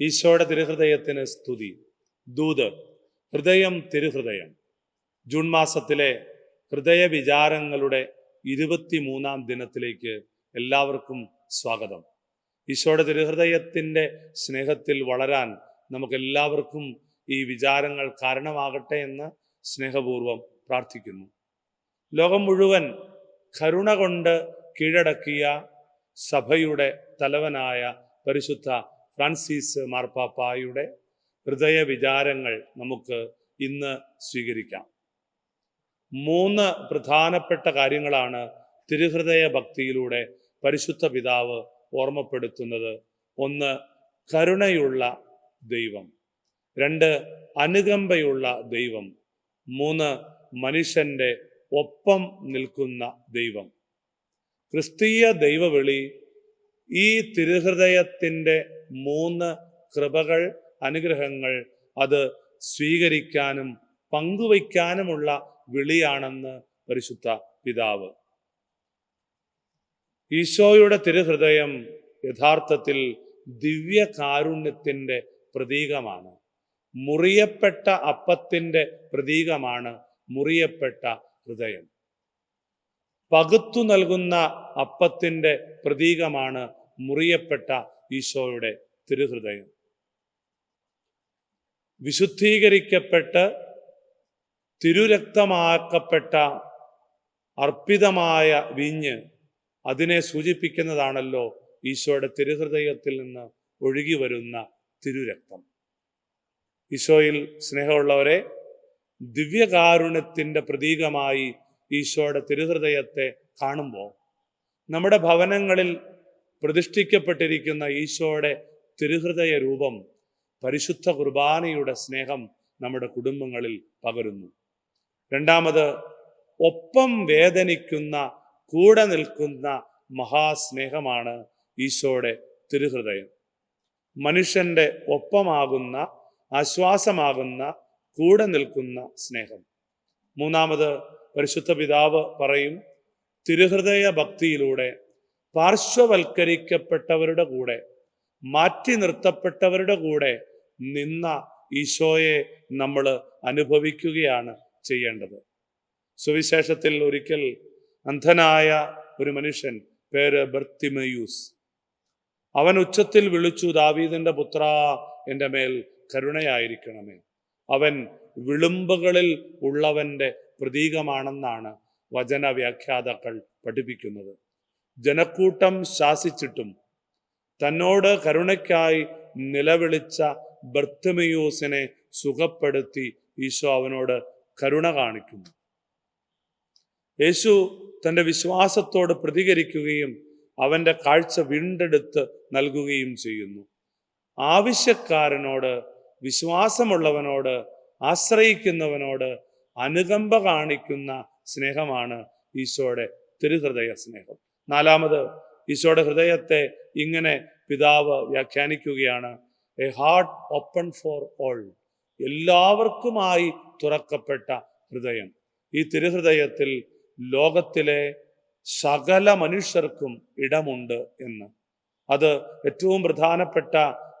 ഈശോയുടെ തിരുഹൃദയത്തിന് സ്തുതി. ദൂത് ഹൃദയം തിരുഹൃദയം. ജൂൺ മാസത്തിലെ ഹൃദയ വിചാരങ്ങളുടെ ഇരുപത്തിമൂന്നാം ദിനത്തിലേക്ക് എല്ലാവർക്കും സ്വാഗതം. ഈശോയുടെ തിരുഹൃദയത്തിന്റെ സ്നേഹത്തിൽ വളരാൻ നമുക്കെല്ലാവർക്കും ഈ വിചാരങ്ങൾ കാരണമാകട്ടെ എന്ന് സ്നേഹപൂർവം പ്രാർത്ഥിക്കുന്നു. ലോകം മുഴുവൻ കരുണ കൊണ്ട് കീഴടക്കിയ സഭയുടെ തലവനായ പരിശുദ്ധ ഫ്രാൻസിസ് മാർപ്പാപ്പായുടെ ഹൃദയ വിചാരങ്ങൾ നമുക്ക് ഇന്ന് സ്വീകരിക്കാം. മൂന്ന് പ്രധാനപ്പെട്ട കാര്യങ്ങളാണ് തിരുഹൃദയ ഭക്തിയിലൂടെ പരിശുദ്ധ പിതാവ് ഓർമ്മപ്പെടുത്തുന്നത്. ഒന്ന് കരുണയുള്ള ദൈവം. രണ്ട് അനുകമ്പയുള്ള ദൈവം. മൂന്ന് മനുഷ്യന്റെ ഒപ്പം നിൽക്കുന്ന ദൈവം. ക്രിസ്തീയ ദൈവവിളി ഈ തിരുഹൃദയത്തിന്റെ മൂന്ന് കൃപകൾ അനുഗ്രഹങ്ങൾ. അത് സ്വീകരിക്കാനും പങ്കുവയ്ക്കാനുമുള്ള വിളിയാണെന്ന് പരിശുദ്ധ പിതാവ്. ഈശോയുടെ തിരുഹൃദയം യഥാർത്ഥത്തിൽ ദിവ്യകാരുണ്യത്തിന്റെ പ്രതീകമാണ്. മുറിയപ്പെട്ട അപ്പത്തിന്റെ പ്രതീകമാണ് മുറിയപ്പെട്ട ഹൃദയം. പകുത്തു നൽകുന്ന അപ്പത്തിന്റെ പ്രതീകമാണ് മുറിയപ്പെട്ട ഈശോയുടെ തിരുഹൃദയം. വിശുദ്ധീകരിക്കപ്പെട്ട് തിരുരക്തമാക്കപ്പെട്ട അർപ്പിതമായ വിഞ്ഞ് അതിനെ സൂചിപ്പിക്കുന്നതാണല്ലോ ഈശോയുടെ തിരുഹൃദയത്തിൽ നിന്ന് ഒഴുകി വരുന്ന തിരുരക്തം. ഈശോയിൽ സ്നേഹമുള്ളവരെ ദിവ്യകാരുണ്യത്തിന്റെ പ്രതീകമായി ഈശോയുടെ തിരുഹൃദയത്തെ കാണുമ്പോൾ നമ്മുടെ ഭവനങ്ങളിൽ പ്രതിഷ്ഠിക്കപ്പെട്ടിരിക്കുന്ന ഈശോയുടെ തിരുഹൃദയ രൂപം പരിശുദ്ധ കുർബാനയുടെ സ്നേഹം നമ്മുടെ കുടുംബങ്ങളിൽ പകരുന്നു. രണ്ടാമത് ഒപ്പം വേദനിക്കുന്ന കൂടെ നിൽക്കുന്ന മഹാസ്നേഹമാണ് ഈശോയുടെ തിരുഹൃദയം. മനുഷ്യന്റെ ഒപ്പമാകുന്ന ആശ്വാസമാകുന്ന കൂടെ നിൽക്കുന്ന സ്നേഹം. മൂന്നാമത് പരിശുദ്ധ പിതാവ് പറയും തിരുഹൃദയ ഭക്തിയിലൂടെ പാർശ്വവൽക്കരിക്കപ്പെട്ടവരുടെ കൂടെ മാറ്റി നിർത്തപ്പെട്ടവരുടെ കൂടെ നിന്ന ഈശോയെ നമ്മൾ അനുഭവിക്കുകയാണ് ചെയ്യേണ്ടത്. സുവിശേഷത്തിൽ ഒരിക്കൽ അന്ധനായ ഒരു മനുഷ്യൻ പേര് ബർത്തിമയൂസ്. അവൻ ഉച്ചത്തിൽ വിളിച്ചു ദാവീദിന്റെ പുത്ര എന്റെ മേൽ കരുണയായിരിക്കണമേ. അവൻ വിളുമ്പുകളിൽ ഉള്ളവന്റെ പ്രതീകമാണെന്നാണ് വചന വ്യാഖ്യാതാക്കൾ പഠിപ്പിക്കുന്നത്. ജനക്കൂട്ടം ശാസിച്ചിട്ടും തന്നോട് കരുണയ്ക്കായി നിലവിളിച്ച ബർത്തമയൂസിനെ സുഖപ്പെടുത്തി ഈശോ അവനോട് കരുണ കാണിക്കുന്നു. യേശു തന്റെ വിശ്വാസത്തോട് പ്രതികരിക്കുകയും അവന്റെ കാഴ്ച വീണ്ടെടുത്ത് നൽകുകയും ചെയ്യുന്നു. ആവശ്യക്കാരനോട് വിശ്വാസമുള്ളവനോട് ആശ്രയിക്കുന്നവനോട് അനുകമ്പ കാണിക്കുന്ന സ്നേഹമാണ് ഈശോയുടെ തിരുഹൃദയ സ്നേഹം. നാലാമത് ഈശോയുടെ ഹൃദയത്തെ ഇങ്ങനെ പിതാവ് വ്യാഖ്യാനിക്കുകയാണ് a heart open for all എല്ലാവർക്കുമായി തുറക്കപ്പെട്ട ഹൃദയം. ഈ തിരുഹൃദയത്തിൽ ലോകത്തിലെ സകല മനുഷ്യർക്കും ഇടമുണ്ട് എന്ന്. അത് ഏറ്റവും പ്രധാനപ്പെട്ട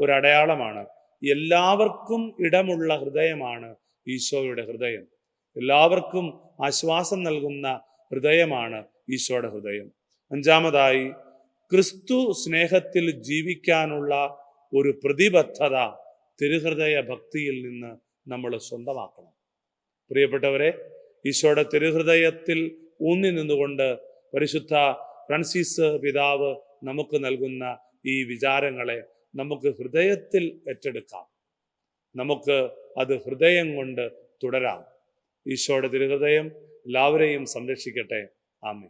ഒരു അടയാളമാണ് എല്ലാവർക്കും ഇടമുള്ള ഹൃദയമാണ് ഈശോയുടെ ഹൃദയം. എല്ലാവർക്കും ആശ്വാസം നൽകുന്ന ഹൃദയമാണ് ഈശോയുടെ ഹൃദയം. അഞ്ചാമതായി ക്രിസ്തു സ്നേഹത്തിൽ ജീവിക്കാനുള്ള ഒരു പ്രതിബദ്ധത തിരുഹൃദയ ഭക്തിയിൽ നിന്ന് നമ്മൾ സ്വന്തമാക്കണം. പ്രിയപ്പെട്ടവരെ ഈശോയുടെ തിരുഹൃദയത്തിൽ ഊന്നി നിന്നുകൊണ്ട് പരിശുദ്ധ ഫ്രാൻസിസ് പിതാവ് നമുക്ക് നൽകുന്ന ഈ വിചാരങ്ങളെ നമുക്ക് ഹൃദയത്തിൽ ഏറ്റെടുക്കാം. നമുക്ക് അത് ഹൃദയം കൊണ്ട് തുടരാം. ഈശോയുടെ തിരുഹൃദയം എല്ലാവരെയും സംരക്ഷിക്കട്ടെ. ആമേ